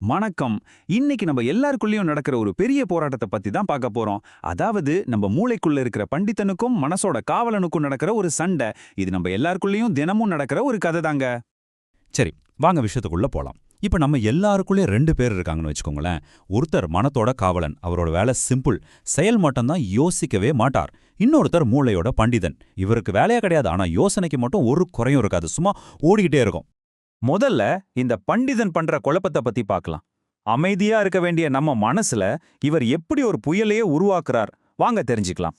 வணக்கம். இன்னைக்கு நம்ம எல்லாருக்குள்ளேயும் நடக்கிற ஒரு பெரிய போராட்டத்தை பத்தி தான் பார்க்க போறோம். அதாவது நம்ம மூளைக்குள்ள இருக்கிற பண்டிதனுக்கும் மனசோட காவலனுக்கும் நடக்கிற ஒரு சண்டை. இது நம்ம எல்லாருக்குள்ளேயும் தினமும் நடக்கிற ஒரு கதை தாங்க. சரி வாங்க விஷயத்துக்குள்ள போலாம். இப்ப நம்ம எல்லாருக்குள்ளே ரெண்டு பேர் இருக்காங்கன்னு வச்சுக்கோங்களேன். ஒருத்தர் மனத்தோட காவலன் அவரோட வேலை சிம்பிள். செயல் மட்டும்தான் யோசிக்கவே மாட்டார். இன்னொருத்தர் மூளையோட பண்டிதன். இவருக்கு வேலையா கிடையாது. ஆனா யோசனைக்கு மட்டும் ஒரு குறையும் இருக்காது. சும்மா ஓடிக்கிட்டே இருக்கும். முதல்ல இந்த பண்டிதன் பண்ற குழப்பத்தை பத்தி பார்க்கலாம். அமைதியா இருக்க வேண்டிய நம்ம மனசுல இவர் எப்படி ஒரு புயலையே உருவாக்குறார்? வாங்க தெரிஞ்சுக்கலாம்.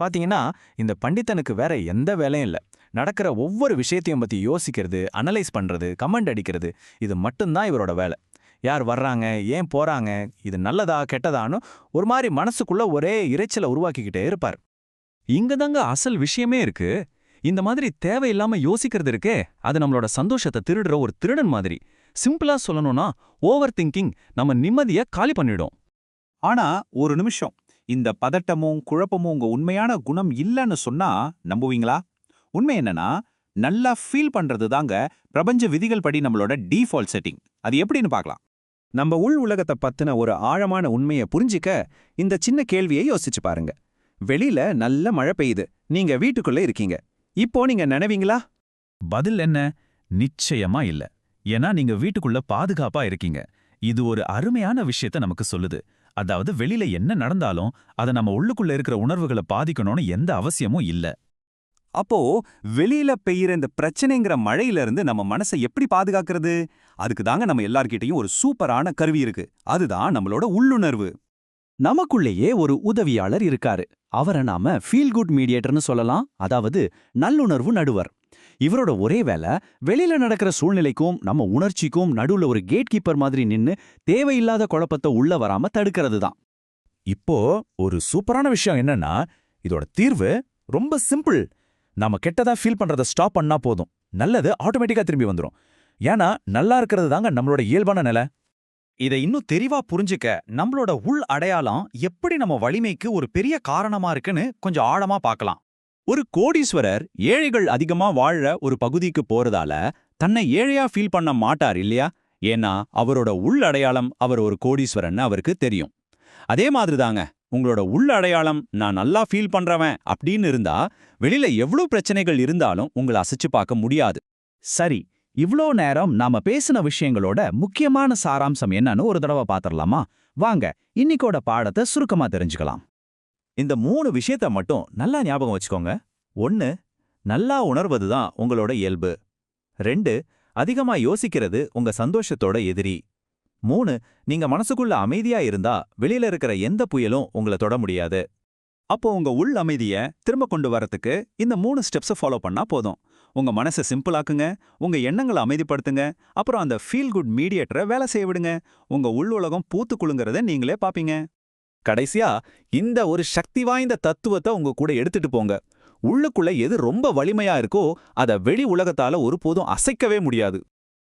பாத்தீங்கன்னா இந்த பண்டிதனுக்கு வேற எந்த வேலையும் இல்ல. நடக்கிற ஒவ்வொரு விஷயத்தையும் பத்தி யோசிக்கிறது அனலைஸ் பண்றது கமெண்ட் அடிக்கிறது இது மட்டும்தான் இவரோட வேலை. யார் வர்றாங்க ஏன் போறாங்க இது நல்லதா கெட்டதான்னு ஒரு மாதிரி மனசுக்குள்ள ஒரே இறைச்சலை உருவாக்கிக்கிட்டே இருப்பார். இங்க தாங்க அசல் விஷயமே இருக்கு. இந்த மாதிரி தேவையில்லாம யோசிக்கிறது இருக்கே அது நம்மளோட சந்தோஷத்தை திருடுற ஒரு திருடன் மாதிரி. சிம்பிளா சொல்லணும்னா ஓவர் திங்கிங் நம்ம நிம்மதிய காலி பண்ணிடும். ஆனா ஒரு நிமிஷம். இந்த பதட்டமும் குழப்பமும் உங்க உண்மையான குணம் இல்லைன்னு சொன்னா நம்புவீங்களா? உண்மை என்னன்னா நல்லா ஃபீல் பண்றது தாங்க பிரபஞ்ச விதிகள் படி நம்மளோட டீஃபால்ட் செட்டிங் அது எப்படின்னு பார்க்கலாம். நம்ம உள் உலகத்தை பத்தின ஒரு ஆழமான உண்மையை புரிஞ்சிக்க இந்த சின்ன கேள்வியை யோசிச்சு பாருங்க. வெளியில நல்ல மழை பெய்யுது. நீங்க வீட்டுக்குள்ள இருக்கீங்க. இப்போ நீங்க நினைவீங்களா? பதில் என்ன? நிச்சயமா இல்ல. ஏன்னா நீங்க வீட்டுக்குள்ள பாதுகாப்பா இருக்கீங்க. இது ஒரு அருமையான விஷயத்த நமக்கு சொல்லுது. அதாவது வெளியில என்ன நடந்தாலும் அத நம்ம உள்ளுக்குள்ள இருக்கிற உணர்வுகளை பாதிக்கணும்னு எந்த அவசியமும் இல்ல. அப்போ வெளியில பெய்யுற இந்த பிரச்சனைங்கிற மழையில இருந்து நம்ம மனசை எப்படி பாதுகாக்கிறது? அதுக்கு தாங்க நம்ம எல்லார்கிட்டயும் ஒரு சூப்பரான கருவி இருக்கு. அதுதான் நம்மளோட உள்ளுணர்வு. நமக்குள்ளேயே ஒரு உதவியாளர் இருக்காரு. அவரை நாம ஃபீல் குட் மீடியேட்டர்னு சொல்லலாம். அதாவது நல்லுணர்வு நடுவர். இவரோட ஒரே வேலை வெளியில நடக்கிற சூழ்நிலைக்கும் நம்ம உணர்ச்சிக்கும் நடுவுல ஒரு கேட் கீப்பர் மாதிரி நின்னு தேவையில்லாத குழப்பத்தை உள்ள வராம தடுக்கிறது தான் இப்போ ஒரு சூப்பரான விஷயம் என்னன்னா இதோட தீர்வு ரொம்ப சிம்பிள் நாம கெட்டதா ஃபீல் பண்றத ஸ்டாப் பண்ணா போதும். நல்லது ஆட்டோமேட்டிக்கா திரும்பி வந்துரும். ஏன்னா நல்லா இருக்கிறது தாங்க நம்மளோட இயல்பான நிலை. இதை இன்னும் தெளிவா புரிஞ்சுக்க நம்மளோட உள் அடையாளம் எப்படி நம்ம வலிமைக்கு ஒரு பெரிய காரணமா இருக்குன்னு கொஞ்சம் ஆழமா பார்க்கலாம். ஒரு கோடீஸ்வரர் ஏழைகள் அதிகமா வாழற ஒரு பகுதிக்கு போறதால தன்னை ஏழையா ஃபீல் பண்ண மாட்டார் இல்லையா? ஏன்னா அவரோட உள் அடையாளம் அவர் ஒரு கோடீஸ்வரன்னு அவருக்கு தெரியும். அதே மாதிரி தாங்க உங்களோட உள் அடையாளம் நான் நல்லா ஃபீல் பண்றவன் அப்படின்னு இருந்தா வெளியில எவ்வளவு பிரச்சனைகள் இருந்தாலும் உங்களை அசைச்சு பார்க்க முடியாது. சரி இவ்ளோ நேரம் நாம பேசின விஷயங்களோட முக்கியமான சாராம்சம் என்னன்னு ஒரு தடவை பார்த்துடலாமா வாங்க இன்னிக்கோட பாடத்தை சுருக்கமா தெரிஞ்சுக்கலாம். இந்த மூணு விஷயத்த மட்டும் நல்லா ஞாபகம் வச்சுக்கோங்க. ஒன்னு நல்லா உணர்வது தான் உங்களோட இயல்பு. ரெண்டு அதிகமா யோசிக்கிறது உங்க சந்தோஷத்தோட எதிரி. மூணு நீங்க மனசுக்குள்ள அமைதியா இருந்தா வெளியில இருக்கிற எந்த புயலும் உங்களை தொட முடியாது. அப்போ உங்க உள் அமைதிய திரும்ப கொண்டு வரத்துக்கு இந்த மூணு ஸ்டெப்ஸை ஃபாலோ பண்ணா போதும். உங்க மனசை சிம்பிளாக்குங்க உங்க எண்ணங்களை அமைதிப்படுத்துங்க அப்புறம் அந்த ஃபீல் குட் மீடியேட்டரை வேலை செய்ய விடுங்க. உங்க உள் உலகம் பூத்து குலுங்கறத நீங்களே பாப்பீங்க. கடைசியா இந்த ஒரு சக்தி வாய்ந்த தத்துவத்தை உங்க கூட எடுத்துட்டு போங்க. உள்ளுக்குள்ள எது ரொம்ப வலிமையா இருக்கோ அத வெளி உலகத்தால ஒருபோதும் அசைக்கவே முடியாது.